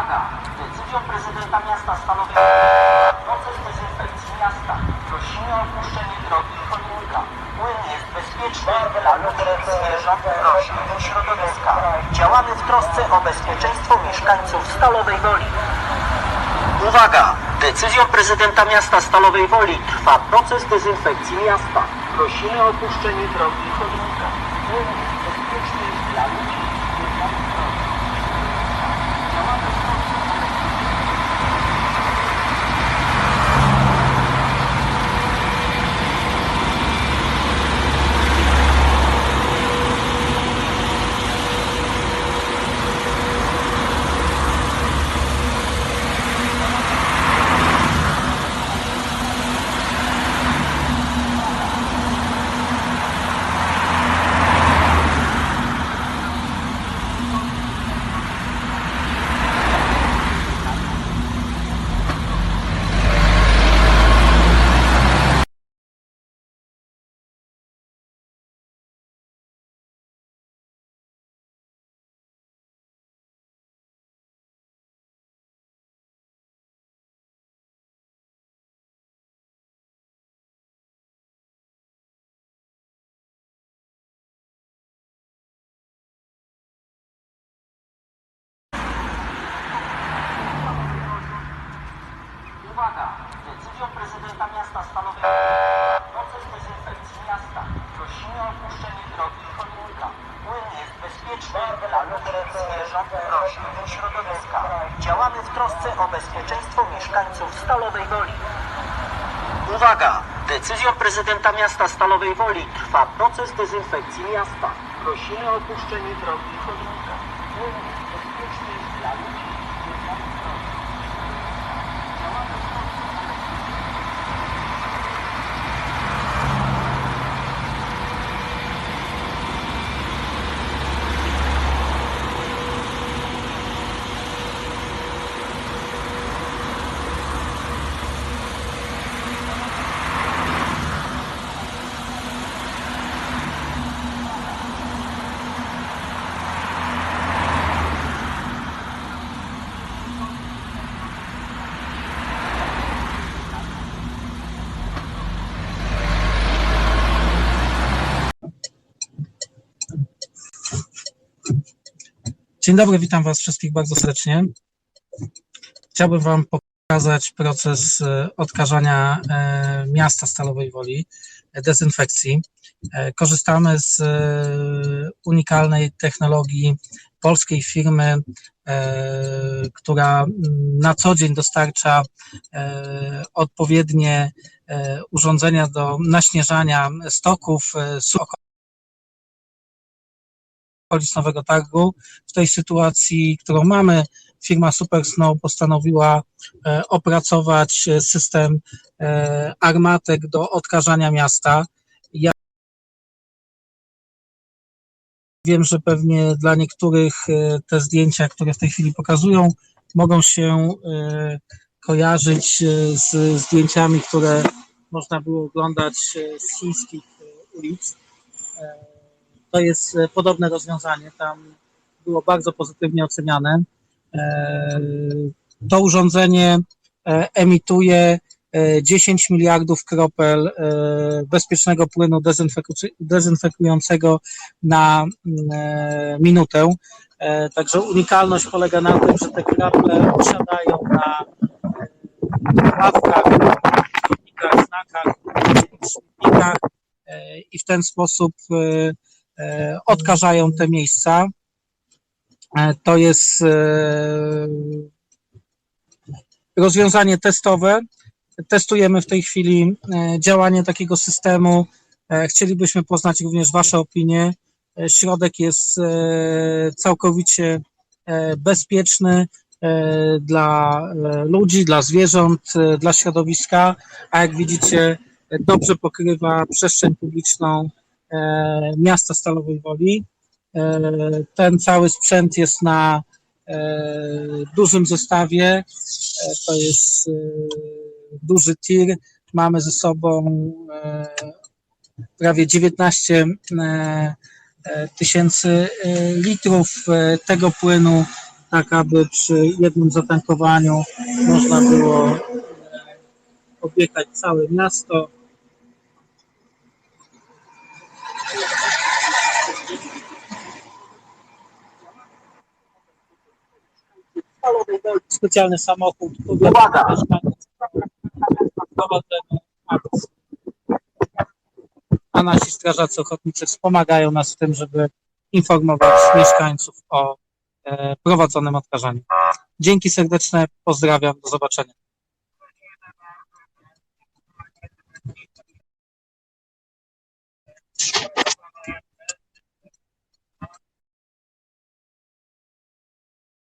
Uwaga! Decyzją prezydenta miasta Stalowej proces dezynfekcji miasta. Prosimy o opuszczenie drogi i chodnika. Płyn jest bezpieczny dla ludzi, zwierząt, roślin i środowiska. Działamy w trosce o bezpieczeństwo mieszkańców Stalowej Woli. Uwaga! Decyzją prezydenta miasta Stalowej Woli trwa proces dezynfekcji miasta. Prosimy o opuszczenie drogi i chodnika. Płyn jest bezpieczny dla ludzi, zwierząt, roślin. Działamy w trosce o Uwaga! Decyzją prezydenta miasta Stalowej proces dezynfekcji miasta. Prosimy o opuszczenie drogi i chodnika. Płyn jest bezpieczny dla ludzi, zwierząt, roślin i środowiska. Działamy w trosce o bezpieczeństwo mieszkańców Stalowej Woli. Uwaga! Decyzją prezydenta miasta Stalowej Woli trwa proces dezynfekcji miasta. Prosimy o opuszczenie drogi chodnika. Dla ludzi, Dzień dobry, witam Was wszystkich bardzo serdecznie. Chciałbym Wam pokazać proces e, odkażania e, miasta Stalowej Woli, e, dezynfekcji. Korzystamy z unikalnej technologii polskiej firmy, która na co dzień dostarcza odpowiednie urządzenia do naśnieżania stoków, okolic Nowego Targu. W tej sytuacji, którą mamy, firma Super Snow postanowiła e, opracować e, system e, armatek do odkażania miasta. Ja wiem, że pewnie dla niektórych te zdjęcia, które w tej chwili pokazują, mogą się kojarzyć z zdjęciami, które można było oglądać z chińskich ulic. To jest e, podobne rozwiązanie. Tam było bardzo pozytywnie oceniane. E, To urządzenie e, emituje e, 10 miliardów kropel bezpiecznego płynu dezynfeku- dezynfekującego na mm, minutę. Także unikalność polega na tym, że te krople osiadają na ławkach, znakach, śmietnikach i w ten sposób odkażają te miejsca. E, To jest e, rozwiązanie testowe. Testujemy w tej chwili e, działanie takiego systemu. E, Chcielibyśmy poznać również Wasze opinie. E, Środek jest e, całkowicie e, bezpieczny e, dla e, ludzi, dla zwierząt, e, dla środowiska, a jak widzicie, e, dobrze pokrywa przestrzeń publiczną e, miasta Stalowej Woli. E, Ten cały sprzęt jest na e, dużym zestawie. E, To jest e, duży tir. Mamy ze sobą e, prawie 19 e, e, tysięcy e, litrów e, tego płynu tak aby przy jednym zatankowaniu można było e, objechać całe miasto. specjalny samochód. Uwaga! A nasi strażacy ochotnicy wspomagają nas w tym, żeby informować mieszkańców o e, prowadzonym odkażaniu. Dzięki serdeczne, pozdrawiam, do zobaczenia.